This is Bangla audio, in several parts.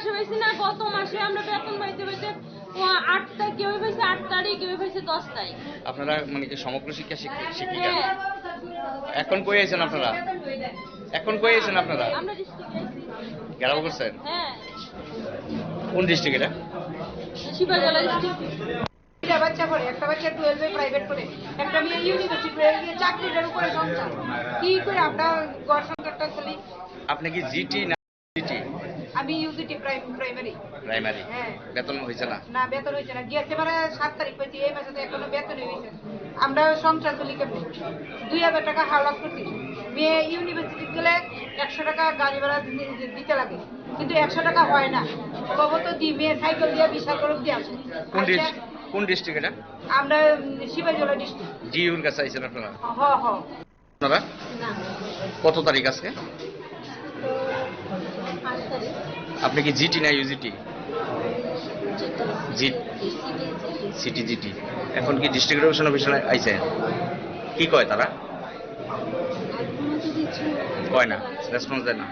মাসে পাইছি না গত মাসে আমরা বেতন পাইতে পাইতে ও আট তারিখ কেউ পাইছে আট তারিখ কেউ পাইছে দশ তারিখ। আপনারা মানে কি সমগ্র শিক্ষা শিক্ষিকা? হ্যাঁ। এখন কই আছেন আপনারা? এখন কই আছেন আপনারা? গেরাও করছেন হ্যাঁ। কোন ডিস্ট্রিক্ট এটা? শিবাজলা ডিস্ট্রিক্ট দুইটা বাচ্চা পড়ে একটা বাচ্চা টুয়েলভে প্রাইভেট পড়ে একটা মেয়ে ইউনিভার্সিটি পড়ে গিয়ে চাকরিটার উপরে সংসার। কি করে আমরা ঘর সংসারটা চলি? আপনি কি জিটি না জিটি আমি ইউজিটি প্রাইমারি। প্রাইমারি? হ্যাঁ। বেতন হয়েছে না? না বেতন হয়েছে না। গিয়েছে মানে সাত তারিখ পেয়েছি এই মাসে তো এখনও বেতনই হয়েছে। আমরা সংসার চলি কেমনি? দুই হাজার টাকা হাওলাত করছি। মেয়ে ইউনিভার্সিটি গেলে একশো টাকা গাড়ি ভাড়া দিতে লাগে। কিন্তু একশো টাকা হয় না। কব তো দি মেয়ে সাইকেল দিয়ে বিশাল করে দিয়ে আসে। কোন ডিস্ট্রিক্ট কোন ডিস্ট্রিক্ট এটা? আমরা শিবাজলা ডিস্ট্রিক্ট জিইউর কাছে আইছেন আপনারা? হ হ। আপনারা? কত তারিখ আজকে? তারিখ আপনি কি জিটি না ইউজিটি জি সিটি জিটি এখন কি ডিস্ট্রিক্ট এডুকেশন অফিসার আইছে? কি কয় তারা? কয় না রেসপন্স দেয় না।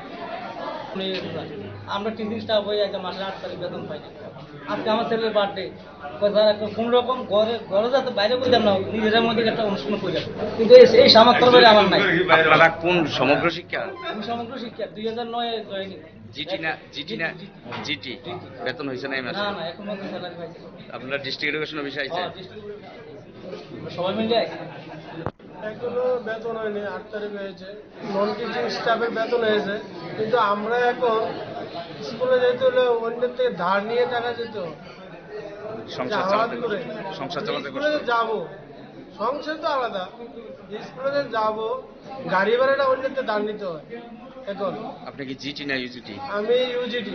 আমরা টিচিং স্টাফ হয়ে একটা মাসের আট তারিখ বেতন পাই না। আজকে আমার ছেলের বার্থডে কোন রকম ঘরে ঘরে যাতে বাইরে করে না নিজেদের মধ্যে একটা অনুষ্ঠান করে কিন্তু এই- সামর্থ্য আমার নাই। আপনারা কোন সমগ্র শিক্ষা? সমগ্র শিক্ষা দুই হাজার নয় জয়নি। জিটি না জিটি না জিটি। বেতন হয়েছে না এই মাসে? না না এখন মধ্যে স্যালারি পাইছে। আপনারা ডিস্ট্রিক্ট এডুকেশন অফিসে আইছে? সবাই মিলে এখনও বেতন হয়নি আট তারিখ হয়েছে। নন টিচিং স্টাফের বেতন হয়েছে। কিন্তু আমরা এখন স্কুলে যেতে হলে অন্যের থেকে ধার নিয়ে টাকা যেত সংসার আলাদা চালাতে করে সংসার চালাতে কষ্ট। যাব। সংসার তো আলাদা। স্কুলে যে যাব গাড়ি ভাড়াটা অন্যের থেকে ধার নিতে হয়। এখন। আপনি কি জিটি না ইউজিটি আমি ইউজিটি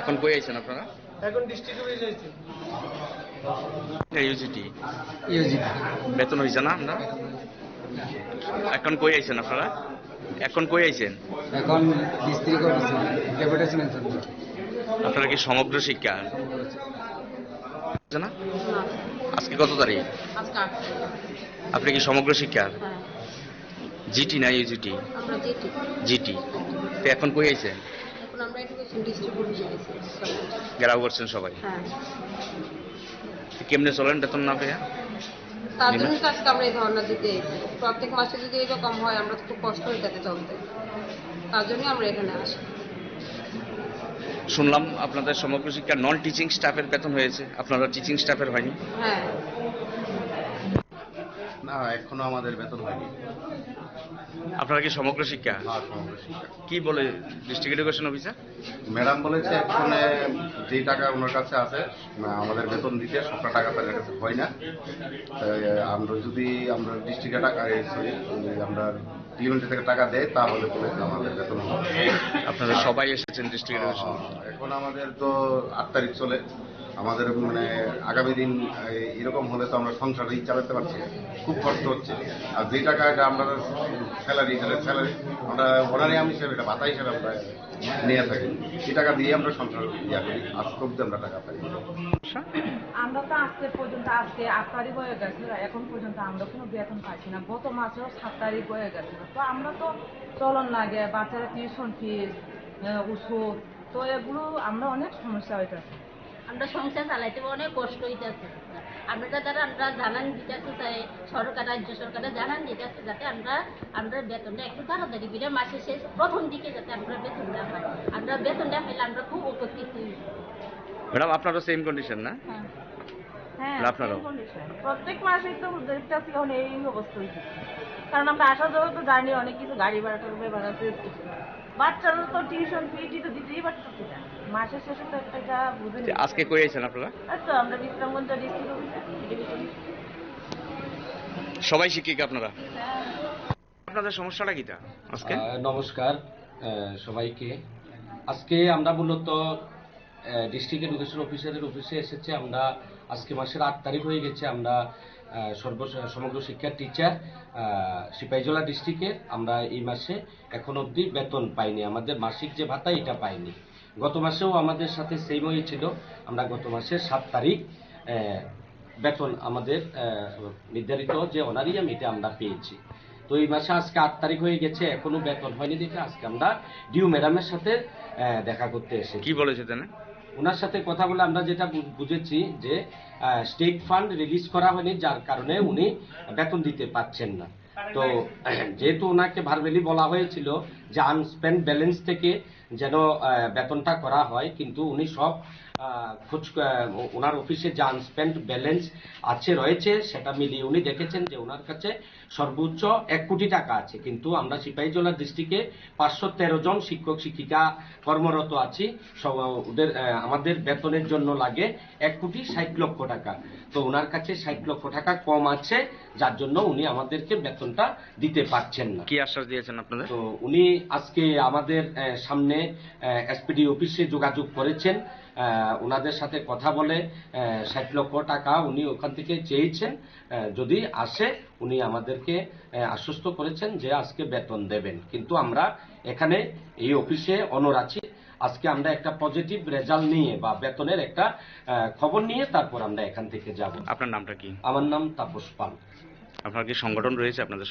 এখন কই আইছেন আপনারা? এখন ডিস্ট্রিক্ট অফিস যাইছি ইউজিটি বেতন হয়েছে না আপনার? এখন কই আইছেন আপনারা? এখন কই আইছেন? এখন ডিস্ট্রিক্ট অফিসে ডেপুটেশনের আপনারা কি সমগ্র শিক্ষা? না। আজকে কত তারিখ? আপনি কি সমগ্র শিক্ষা? হ্যাঁ। জিটি না ইউজিটি জিটি। তো এখন কই আইছেন? গেরাও করছেন সবাই। হ্যাঁ। কেমনে চলেন বেতন না পেয়ে? তার জন্য তো আজকে আমরা এই ধর্ণা দিতে। প্রত্যেক মাসে যদি এরকম হয় আমরা তো খুব কষ্ট হয়ে যাবে চলতে। তার জন্য আমরা এখানে আসি। শুনলাম আপনাদের সমগ্র শিক্ষা নন টিচিং স্টাফের বেতন হয়েছে। আপনারা টিচিং স্টাফের হয়নি। হ্যাঁ। না এখনও আমাদের বেতন হয়নি। আপনারা কি সমগ্র শিক্ষা? আর সমগ্র শিক্ষা। কি বলে ডিস্ট্রিক্ট এডুকেশন অফিসার ম্যাডাম বলেছে এক্ষণে যেই টাকা ওনার কাছে আছে না, আমাদের বেতন দিতে সবটা টাকা তাদের কাছে হয় না। তাই আমরা যদি আমরা ডিস্ট্রিক্টে টাকা এই, sorry, এই আমরা ক্লিমেন্ট থেকে টাকা দেয় তাহলে বলে আমাদের বেতন হবে। আপনারা সবাই এসেছেন ডিস্ট্রিক্ট এডুকেশন এখন আমাদের তো আট তারিখ চলে। আমাদের মানে আগামী দিন এরকম হলে তো আমরা সংসারই চালাতে পারছি খুব কষ্ট হচ্ছে। আর যে টাকা এটা আমরা স্যালারি স্যালারি আমরা ওনারই আমি হিসেবে এটা ভাতা হিসেবে আমরা নিয়ে থাকি, এই টাকা দিয়ে আমরা সংসার ইয়া করি। আজকে অব্দি আমরা টাকা পাই আমরা তো আজকে পর্যন্ত, আজকে আট তারিখ হয়ে গেছে, এখন পর্যন্ত আমরা কোনো বেতন পাইছি না। গত মাসেও সাত তারিখ হয়ে গেছে। তো আমরা তো চলন লাগে বাচ্চারা টিউশন ফিস ওষুধ, তো এগুলো আমরা অনেক সমস্যা হইতেছে। আমরা সংসার চালাইতে অনেক কষ্ট হইতেছে। আমরা যারা আমরা জানান দিতেছে তাই সরকার রাজ্য সরকারে জানান দিতেছে যাতে আমরা আমরা বেতনটা একটু তাড়াতাড়ি করে মাসের শেষ প্রথম দিকে যাতে আমরা বেতনটা পাই। আমরা বেতনটা পেলে আমরা খুব উপকৃত হই। ম্যাডাম আপনারও সেম কন্ডিশন না? হ্যাঁ। আপনারাও? প্রত্যেক মাসেই তো দেখতেছি এই অবস্থা হয়েছে কারণ আমরা আসা যাওয়া তো জানি অনেক কিছু গাড়ি ভাড়া টাড়া ভাড়া বাচ্চারা তো টিউশন ফি তো দিতেই পারতেছি না। মাসের শেষে তো একটা যা বুঝে আজকে আপনারা? তো আমরা বিশ্রামগঞ্জ ডিস্ট্রিক্ট অফিসে সবাই শিক্ষিকা আপনারা? আপনাদের সমস্যাটা কিটা আজকে? নমস্কার আহ, সবাইকে। আজকে আমরা মূলত ডিস্ট্রিক্ট এডুকেশন অফিসারের অফিসে এসেছে। আমরা আজকে মাসের আট তারিখ হয়ে গেছে। আমরা সর্ব সমগ্র শিক্ষার টিচার সিপাহীজলা ডিস্ট্রিক্টের আমরা এই মাসে এখন অবধি বেতন পাইনি। আমাদের মাসিক যে ভাতা, এটা পাইনি। গত মাসেও আমাদের সাথে সেম হয়েছিল। আমরা গত মাসের সাত তারিখ বেতন আমাদের নির্ধারিত যে অনারিয়াম এটা আমরা পেয়েছি। তো এই মাসে আজকে আট তারিখ হয়ে গেছে, এখনও বেতন হয়নি দেখে আজকে আমরা ডিউ ম্যাডামের সাথে দেখা করতে এসেছি। কি বলেছে তেনে ওনার সাথে কথা বলে আমরা যেটা বুঝেছি যে স্টেট ফান্ড রিলিজ করা হয়নি যার কারণে উনি বেতন দিতে পারছেন না। তো যেহেতু ওনাকে ভারবেলি বলা হয়েছিল যে আনস্পেন্ড ব্যালেন্স থেকে যেন বেতনটা করা হয় কিন্তু উনি সব খোঁজ ওনার অফিসে যে আনস্পেন্ড ব্যালেন্স আছে রয়েছে সেটা মিলিয়ে উনি দেখেছেন যে ওনার কাছে সর্বোচ্চ এক কোটি টাকা আছে। কিন্তু আমরা সিপাহীজলা ডিস্ট্রিক্টে পাঁচশো তেরো জন শিক্ষক শিক্ষিকা কর্মরত আছি। ওদের আমাদের বেতনের জন্য লাগে এক কোটি ষাট লক্ষ টাকা। তো ওনার কাছে ষাট লক্ষ টাকা কম আছে যার জন্য উনি আমাদেরকে বেতনটা দিতে পারছেন না। কি আশ্বাস দিয়েছেন আপনাদের? তো উনি আজকে আমাদের সামনে এসপিডি অফিসে যোগাযোগ করেছেন। ওনাদের সাথে কথা বলে ষাট লক্ষ টাকা উনি ওখান থেকে চেয়েছেন। যদি আসে উনি আমাদেরকে আশ্বস্ত করেছেন যে আজকে বেতন দেবেন। কিন্তু আমরা এখানে এই অফিসে অনর আছি। আজকে আমরা একটা পজিটিভ রেজাল্ট নিয়ে বা বেতনের একটা খবর নিয়ে তারপর আমরা এখান থেকে যাব। আপনার নামটা কি? আমার নাম তাপস পাল। আপনার কি সংগঠন রয়েছে আপনাদের